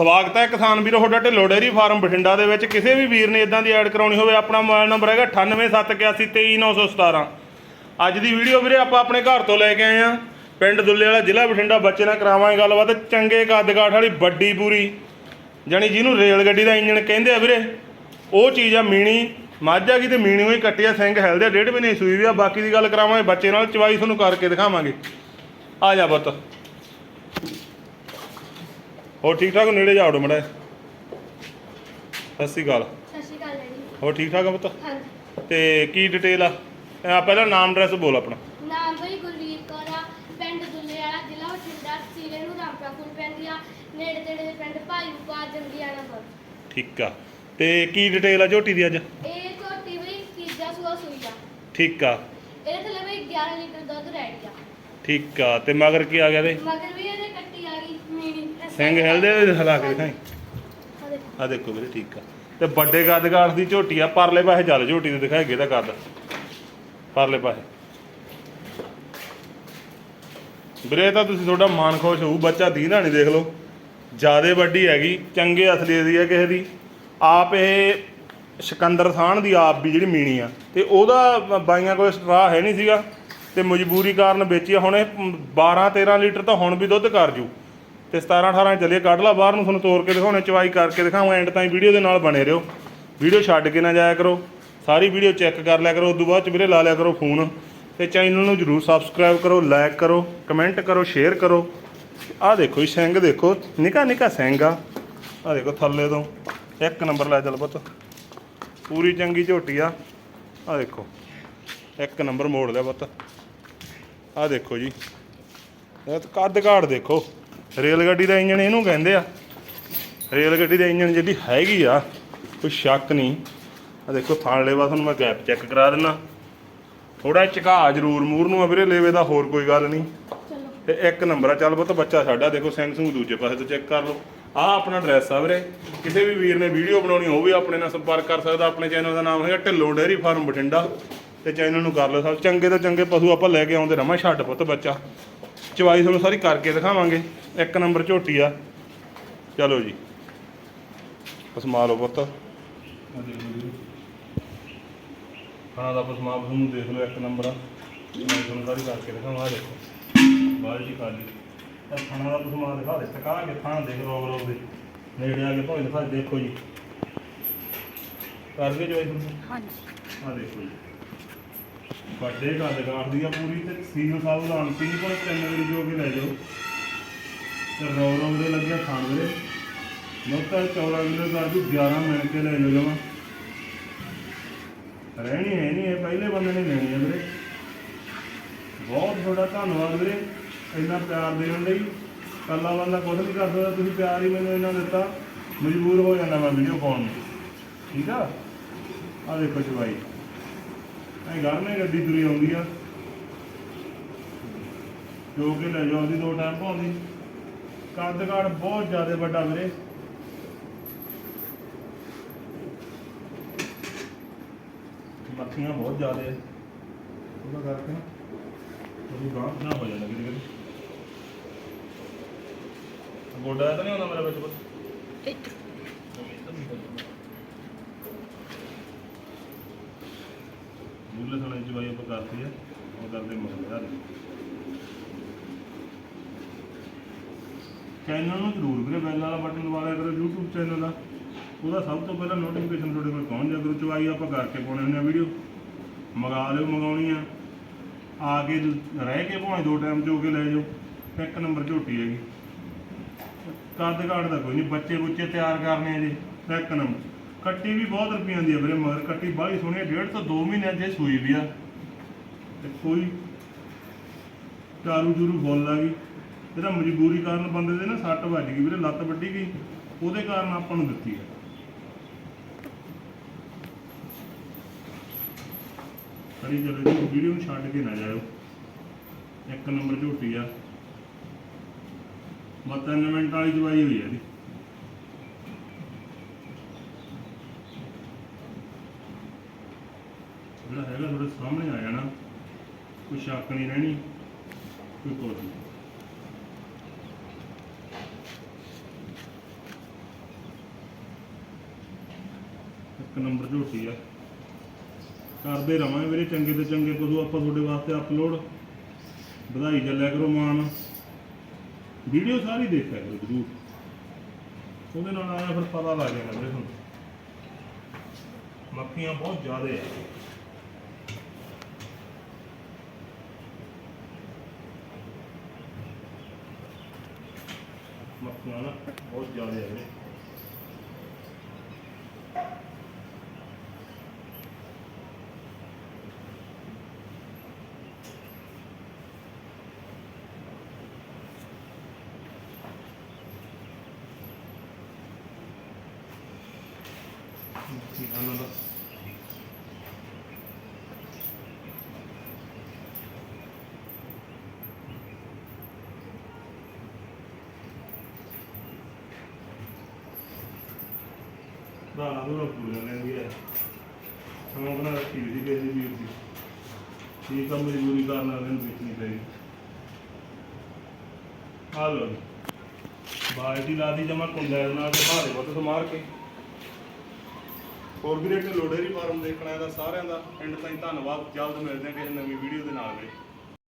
ਸਵਾਗਤ ਹੈ ਕਿਸਾਨ ਵੀਰੋ ਤੁਹਾਡਾ ਢਿੱਲੋਂ ਡੇਅਰੀ ਫਾਰਮ ਬਠਿੰਡਾ ਦੇ ਵਿੱਚ। ਕਿਸੇ ਵੀ ਵੀਰ ਨੇ ਇਦਾਂ ਦੀ ਐਡ ਕਰਾਉਣੀ ਹੋਵੇ ਆਪਣਾ ਮੋਬਾਈਲ ਨੰਬਰ ਹੈਗਾ 9871823917 ਅੱਜ ਦੀ ਵੀਡੀਓ ਵੀਰੇ ਆਪਾਂ ਆਪਣੇ ਘਰ ਤੋਂ ਲੈ ਕੇ ਆਏ ਆ ਪਿੰਡ ਦੁੱਲੇ ਵਾਲਾ ਜ਼ਿਲ੍ਹਾ ਬਠਿੰਡਾ ਬੱਚੇ ਨਾਲ ਕਰਾਵਾਂਗੇ ਗੱਲਬਾਤ। ਚੰਗੇ ਕੱਦ-ਕਾਠ ਵਾਲੀ ਵੱਡੀ ਪੂਰੀ ਜਾਣੀ ਜਿਹਨੂੰ ਰੇਲ ਗੱਡੀ ਦਾ ਇੰਜਣ ਕਹਿੰਦੇ ਆ ਵੀਰੇ ਉਹ ਚੀਜ਼ ਆ ਮੀਣੀ। ਮੱਝ ਆ ਗਈ ਤੇ ਮੀਣੀ ਹੋਈ ਕੱਟੀ ਆ ਸਿੰਘ ਹਿਲਦੇ ਆ, ਡੇਢ ਮਹੀਨੇ ਸੂਈ ਵੀ ਆ। ਬਾਕੀ ਦੀ ਗੱਲ ਕਰਾਵਾਂਗੇ ਬੱਚੇ ਨਾਲ ਚਵਾਈ ਤੁਹਾਨੂੰ ਕਰਕੇ ਦਿਖਾਵਾਂਗੇ। ਆ ਜਾ ਪੁੱਤ। ਹੋਰ ਠੀਕ ਠਾਕ ਨੇੜੇ ਜਾ ਉੜੋ ਮੜਾ ਸਤਿ ਸ਼੍ਰੀ ਅਕਾਲ। ਸਤਿ ਸ਼੍ਰੀ ਅਕਾਲ ਜੀ ਹੋਰ ਠੀਕ ਠਾਕ ਆ ਪੁੱਤ? ਹਾਂਜੀ। ਤੇ ਕੀ ਡਿਟੇਲ ਆ? ਆ ਪਹਿਲਾਂ ਨਾਮ ਐਡਰੈਸ ਬੋਲ ਆਪਣਾ। ਨਾਮ ਬਈ ਗੁਰਵੀਰ ਕੌਰ ਆ ਪਿੰਡ ਦੁੱਲੇ ਵਾਲਾ ਜ਼ਿਲ੍ਹਾ ਬਠਿੰਡਾ ਜ਼ਿਲ੍ਹੇ ਨੂੰ ਰਾਮਪੁਰਾ ਫੁੱਲ ਪੈਂਦੀ ਆ ਨੇੜੇ ਤੇੜੇ ਦੇ ਪਿੰਡ ਭਾਈੂਕਾ ਜੰਗੀਆਣਾ ਪਰ ਠੀਕ ਆ। ਤੇ ਕੀ ਡਿਟੇਲ ਆ ਝੋਟੀ ਦੀ ਅੱਜ? ਇਹ ਝੋਟੀ ਬਈ ਤੀਜਾ ਸੂਆ ਸੂਈ ਆ। ਠੀਕ ਆ। ਇਹਦੇ ਥੱਲੇ ਬਈ 11 ਲੀਟਰ ਦੁੱਧ ਰੈਡੀ ਆ। ਠੀਕ ਆ। ਤੇ ਮਗਰ ਕੀ ਆ ਗਿਆ ਤੇ ਮਗਰ ਵੀ ਇਹਦੇ ਕੱਟੀ ਆ ਗਈ ਮੀਣੀ ਸਿੰਘ ਹਿਲਦੇ ਹਿਲਾ ਕੇ ਦਿਖਾਈ। ਆ ਦੇਖੋ। ਵੀਰੇ ਠੀਕ ਆ। ਤੇ ਵੱਡੇ ਕੱਦ ਕਾਠ ਦੀ ਝੋਟੀ ਆ ਪਰਲੇ ਪਾਸੇ ਚੱਲ ਝੋਟੀ ਦੇ ਦਿਖਾਏਗੇ ਦਾ ਕੱਦ ਪਰਲੇ ਪਾਸੇ। ਵੀਰੇ ਤਾਂ ਤੁਸੀਂ ਤੁਹਾਡਾ ਮਨ ਖੁਸ਼ ਹੋਊ ਬੱਚਾ ਦੀਨਾ ਨਹੀਂ ਦੇਖ ਲਓ। ਜਿਆਦੇ ਵੱਡੀ ਹੈਗੀ ਚੰਗੇ ਅਸਲੀ ਦੀ ਹੈ ਕਿਸੇ ਦੀ। ਆਪ ਇਹ ਸਿਕੰਦਰ ਥਾਨ ਦੀ ਆਪ ਵੀ ਜਿਹੜੀ ਮੀਣੀ ਆ। ਤੇ ਉਹਦਾ ਬਾਈਆਂ ਕੋਲ ਸਟਰਾ ਹੈ ਨਹੀਂ ਸੀਗਾ। ਤੇ ਮਜਬੂਰੀ ਕਾਰਨ ਵੇਚੀ। ਹੁਣ ਇਹ 12 13 ਲੀਟਰ ਤਾਂ ਹੁਣ ਵੀ ਦੁੱਧ ਕਰ ਜੂ। ਤੇ 17 18 ਚੱਲੇ ਕੱਢ ਲਾ ਬਾਹਰ ਨੂੰ ਤੁਹਾਨੂੰ ਤੋੜ ਕੇ ਦਿਖਾਉਣੇ ਚਵਾਈ ਕਰਕੇ ਦਿਖਾਵਾਂ ਐਂਡ ਤਾਈਂ ਵੀਡੀਓ ਦੇ ਨਾਲ ਬਣੇ ਰਹੋ। ਵੀਡੀਓ ਛੱਡ ਕੇ ਨਾ ਜਾਇਆ ਕਰੋ। ਸਾਰੀ ਵੀਡੀਓ ਚੈੱਕ ਕਰ ਲਿਆ ਕਰੋ ਉਦੋਂ ਬਾਅਦ ਚ ਵੀਰੇ ਲਾ ਲਿਆ ਕਰੋ ਫੋਨ ਤੇ ਚੈਨਲ ਨੂੰ ਜਰੂਰ ਸਬਸਕ੍ਰਾਈਬ ਕਰੋ ਲਾਈਕ ਕਰੋ ਕਮੈਂਟ ਕਰੋ ਸ਼ੇਅਰ ਕਰੋ। ਆਹ ਦੇਖੋ ਜੀ, ਸਿੰਘ ਦੇਖੋ, ਨਿਕਾ ਨਿਕਾ ਸਿੰਘ ਆ। ਆਹ ਦੇਖੋ ਥੱਲੇ ਤੋਂ, ਇੱਕ ਨੰਬਰ ਲੈ ਚੱਲ ਪੁੱਤ। ਪੂਰੀ ਚੰਗੀ ਝੋਟੀ ਆ। ਆਹ ਦੇਖੋ, ਇੱਕ ਨੰਬਰ ਮੋੜ ਲਿਆ ਪੁੱਤ। ਆਹ ਦੇਖੋ ਜੀ, ਇਹ ਤਾਂ ਕੱਦ ਕਾੜ ਦੇਖੋ। ਰੇਲ ਗੱਡੀ ਦਾ ਇੰਜਣ ਇਹਨੂੰ ਕਹਿੰਦੇ ਆ। ਰੇਲ ਗੱਡੀ ਦਾ ਇੰਜਣ ਜਿਹੜੀ ਹੈਗੀ ਆ, ਕੋਈ ਸ਼ੱਕ ਨਹੀਂ। ਆ ਦੇਖੋ, ਥਾਣ ਲੇਵਾ ਤੁਹਾਨੂੰ ਮੈਂ ਗੈਪ ਚੈੱਕ ਕਰਾ ਦਿੰਨਾ। ਥੋੜਾ ਝਕਾ ਜ਼ਰੂਰ ਮੂਰ ਨੂੰ ਆ ਵੀਰੇ, ਲੇਵੇ ਦਾ ਹੋਰ ਕੋਈ ਗੱਲ ਨਹੀਂ। ਚਲੋ ਤੇ ਇੱਕ ਨੰਬਰ ਆ, ਚੱਲ ਪੁੱਤ, ਬੱਚਾ ਸਾਡਾ ਦੇਖੋ, ਸਿੰਘ ਦੂਜੇ ਪਾਸੇ ਤੋਂ ਚੈੱਕ ਕਰ ਲਓ। ਆਹ ਆਪਣਾ ਐਡਰੈਸ ਆ ਵੀਰੇ। ਕਿਸੇ ਵੀ ਵੀਰ ਨੇ ਵੀਡੀਓ ਬਣਾਉਣੀ, ਉਹ ਵੀ ਆਪਣੇ ਨਾਲ ਸੰਪਰਕ ਕਰ ਸਕਦਾ। ਆਪਣੇ ਚੈਨਲ ਦਾ ਨਾਮ ਹੈਗਾ ਢਿੱਲੋਂ ਡੇਅਰੀ ਫਾਰਮ ਬਠਿੰਡਾ। ਤੇ ਚੈਨਲ ਨੂੰ ਕਰ ਲਓ ਸਭ। ਚੰਗੇ ਤੋਂ ਚੰਗੇ ਪਸ਼ੂ ਆਪਾਂ ਲੈ ਕੇ ਆਉਂਦੇ ਰਵਾਂ। ਛੱਡ ਪੁੱਤ ਬੱਚਾ। ਚਵਾਈ ਤੁਹਾਨੂੰ ਸਾਰੀ ਕਰਕੇ ਦਿਖਾਵਾਂਗੇ। ਇੱਕ ਨੰਬਰ ਝੋਟੀ ਆ। ਚਲੋ ਜੀ। ਪਸਮਾ ਲਓ ਪੁੱਤ। ਖਾਣਾ ਦਾ ਪਸਮਾ ਤੁਹਾਨੂੰ ਦੇਖ ਲਓ ਇੱਕ ਨੰਬਰ ਆ। ਮੈਂ ਤੁਹਾਨੂੰ ਸਾਰੀ ਕਰਕੇ ਦਿਖਾਵਾਂ ਆਹ ਦੇਖੋ। ਬਾਲਟੀ ਖਾਲੀ। ਤਾਂ ਖਾਣਾ ਦਾ ਪਸਮਾ ਦਿਖਾ ਦੇ ਟਕਾ ਕੇ ਥਾਂ ਦੇਖ ਰੋਗ ਰੋਗ ਦੇ। ਨੇੜੇ ਆ ਕੇ ਭਾਵੇਂ ਦਿਖਾ ਦੇਖੋ ਜੀ। ਕਰ ਜਵਾਈ ਤੁਹਾਨੂੰ ਹਾਂਜੀ। ਆ ਦੇਖੋ ਜੀ। ਵੱਡੇ ਗੱਲ ਕਰਦੀ ਆ ਪੂਰੀ ਤੇ ਸੀਲ ਸਾਹਿਬ ਦਾ ਅੰਤੀ ਪਰ ਤਿੰਨ ਵਾਰੀ ਜੋ ਕੇ ਲੈ ਜਾਓ। ਤੇ ਰੋ ਰੋ ਦੇ ਲੱਗਿਆ ਖਾਣ ਦੇ ਨੋਟਾ 14 ਕਿਲੋ ਕਰ ਦੂ 11 ਮਿੰਟ ਕੇ ਲੈ ਜਾਓ ਜਮਾ। ਰਹਿਣੀ ਹੈ ਨਹੀਂ, ਇਹ ਪਹਿਲੇ ਬੰਦੇ ਨੇ ਲੈਣੀ ਹੈ ਵੀਰੇ। ਬਹੁਤ ਤੁਹਾਡਾ ਧੰਨਵਾਦ ਵੀਰੇ, ਇੰਨਾ ਪਿਆਰ ਦੇਣ ਲਈ। ਕੱਲਾ ਬੰਦਾ ਕੁਝ ਨਹੀਂ ਕਰ ਸਕਦਾ, ਤੁਸੀਂ ਪਿਆਰ ਹੀ ਮੈਨੂੰ ਇੰਨਾ ਦਿੱਤਾ। ਮਜਬੂਰ ਹੋ ਜਾਂਦਾ ਮੈਂ ਵੀਡੀਓ ਪਾਉਣ ਨੂੰ। ਠੀਕ ਆ? ਆ ਦੇਖੋ ਚਵਾਈ ਐ ਘਰ ਗੱਡੀ ਤੁਰੀ ਆਉਂਦੀ ਆ। ਜੋ ਕਿ ਲੈ ਜਾਓ ਦੋ ਟਾਈਮ ਪਾਉਂਦੀ। ਕੱਦ ਕਾਠ ਬਹੁਤ ਜ਼ਿਆਦਾ ਵੱਡਾ ਵੀਰੇ। ਮੱਖੀਆਂ ਬਹੁਤ ਜ਼ਿਆਦਾ ਹੈ ਉਹਦਾ ਕਰਕੇ ਨਾ ਥੋੜੀ ਗਾਂਠ ਨਾ ਹੋ ਜਾਂਦਾ ਕਿਤੇ ਕਿਤੇ। ਗੋਡਾ ਤਾਂ ਨਹੀਂ ਹੁੰਦਾ ਮੇਰਾ ਵਿੱਚ ਬਸ ਮੂਲੇ ਸਣੇ ਜਵਾਈ ਆਪਾਂ ਕਰਤੀ ਹੈ ਉਹ ਕਰਦੇ ਮਜ਼ੇਦਾਰ ਚੈਨਲ ਨੂੰ ਜ਼ਰੂਰ ਵੀਰੇ ਬੈਲ ਵਾਲਾ ਬਟਨ ਦਬਾ ਲਿਆ ਕਰੋ, YouTube ਚੈਨਲ ਦਾ। ਉਹਦਾ ਸਭ ਤੋਂ ਪਹਿਲਾਂ ਨੋਟੀਫਿਕੇਸ਼ਨ ਤੁਹਾਡੇ ਕੋਲ ਪਹੁੰਚ ਜਾ ਕਰੂ ਚਵਾਈ ਆਪਾਂ ਕਰਕੇ ਪਾਉਣੇ ਹੁੰਦੇ ਆ ਵੀਡੀਓ ਮੰਗਾ ਲਿਓ, ਮੰਗਾਉਣੀ ਆ। ਆ ਕੇ ਰਹਿ ਕੇ ਭਾਵੇਂ ਦੋ ਟਾਈਮ ਜੋ ਕੇ ਲੈ ਜਾਓ। ਇੱਕ ਨੰਬਰ ਝੋਟੀ ਹੈਗੀ। ਕੱਦ ਕਾਠ ਦਾ ਕੋਈ ਨਹੀਂ ਬੱਚੇ ਬੁੱਚੇ ਤਿਆਰ ਕਰਨੇ ਆ ਜੀ, ਇੱਕ ਨੰਬਰ ਕੱਟੀ ਵੀ ਬਹੁਤ ਰੁਪਈਆਂ ਦੀ ਆ ਵੀਰੇ, ਮਗਰ ਕੱਟੀ ਬਾਹਲੀ ਸੋਹਣੀ ਆ, ਡੇਢ ਤੋਂ 2 ਮਹੀਨਿਆਂ ਦੀ ਇਹ ਸੂਈ ਵੀ ਆ। ਤੇ ਕੋਈ ਚਾਰੂ ਜੂਰੂ ਫੁੱਲ ਆ ਗਈ। ਇਹਦਾ ਮਜਬੂਰੀ ਕਾਰਨ ਬੰਦੇ ਦੇ ਨਾ ਸੱਟ ਵੱਜ ਗਈ ਵੀਰੇ, ਲੱਤ ਵੱਡੀ ਗਈ। ਉਹਦੇ ਕਾਰਨ ਆਪਾਂ ਨੂੰ ਦਿੱਤੀ ਆ। ਕਰੀ ਚਲੋ ਜੀ ਵੀਡੀਓ ਨੂੰ ਛੱਡ ਕੇ ਨਾ ਜਾਇਓ। ਇੱਕ ਨੰਬਰ ਝੋਟੀ ਆ। ਬਸ ਤਿੰਨ ਮਿੰਟ ਵਾਲੀ ਦਵਾਈ ਹੋਈ ਆ ਜੀ ਜਿਹੜਾ ਹੈਗਾ ਤੁਹਾਡੇ ਸਾਹਮਣੇ ਆ ਜਾਣਾ, ਕੋਈ ਸ਼ੱਕ ਨਹੀਂ ਰਹਿਣੀ, ਕੋਈ ਕੋਲ ਨਹੀਂ। ਇੱਕ ਨੰਬਰ ਝੋਟੀ ਆ। ਕਰਦੇ ਰਵਾਂ ਵੀਰੇ, ਚੰਗੇ ਤੇ ਚੰਗੇ ਕਦੋਂ ਆਪਾਂ ਤੁਹਾਡੇ ਵਾਸਤੇ ਅਪਲੋਡ ਵਧਾਈ ਚੱਲਿਆ ਕਰੋ ਮਾਨ। ਵੀਡੀਓ ਸਾਰੀ ਦੇਖਿਆ ਕਰੋ ਜ਼ਰੂਰ। ਉਹਦੇ ਨਾਲ ਆਇਆ ਫਿਰ ਪਤਾ ਲੱਗ ਜਾਣਾ ਵੀਰੇ ਤੁਹਾਨੂੰ। ਮੱਖੀਆਂ ਬਹੁਤ ਜ਼ਿਆਦਾ ਆ। ਮੱਖੀਆਂ ਨਾ ਬਹੁਤ ਜ਼ਿਆਦਾ ਆ ਵੀਰੇ ਦਾਣਾ ਦੂਰਾ ਪੂਰਾ ਲੈਂਦੀ ਹੈ ਹਾਂ ਬਣਾ ਰੱਖੀ ਸੀ ਕਿਸੇ ਵੀਰ ਦੀ। ਠੀਕ ਆ ਮਜਬੂਰੀ ਕਾਰਨ ਨਾਲ ਇਹਨੂੰ ਵੇਚਣੀ ਪਈ ਆ ਲੋ ਬਾਲਟੀ ਲਾ ਦੀ ਜਮਾ ਕੁੰਡਾ ਨਾਲ ਤੇ ਬਾਹਰੇ ਵੱਤ ਸਮਾਰ ਕੇ। ਹੋਰ ਵੀ ਰੇਟ ਫਾਰਮ ਦੇਖਣਾ ਇਹਦਾ ਸਾਰਿਆਂ ਦਾ। ਐਂਡ ਤਾਈਂ ਧੰਨਵਾਦ। ਜਲਦ ਮਿਲਦੇ ਹਾਂ ਕਿਸੇ ਨਵੀਂ ਵੀਡੀਓ ਦੇ ਨਾਲ ਵੀਰੇ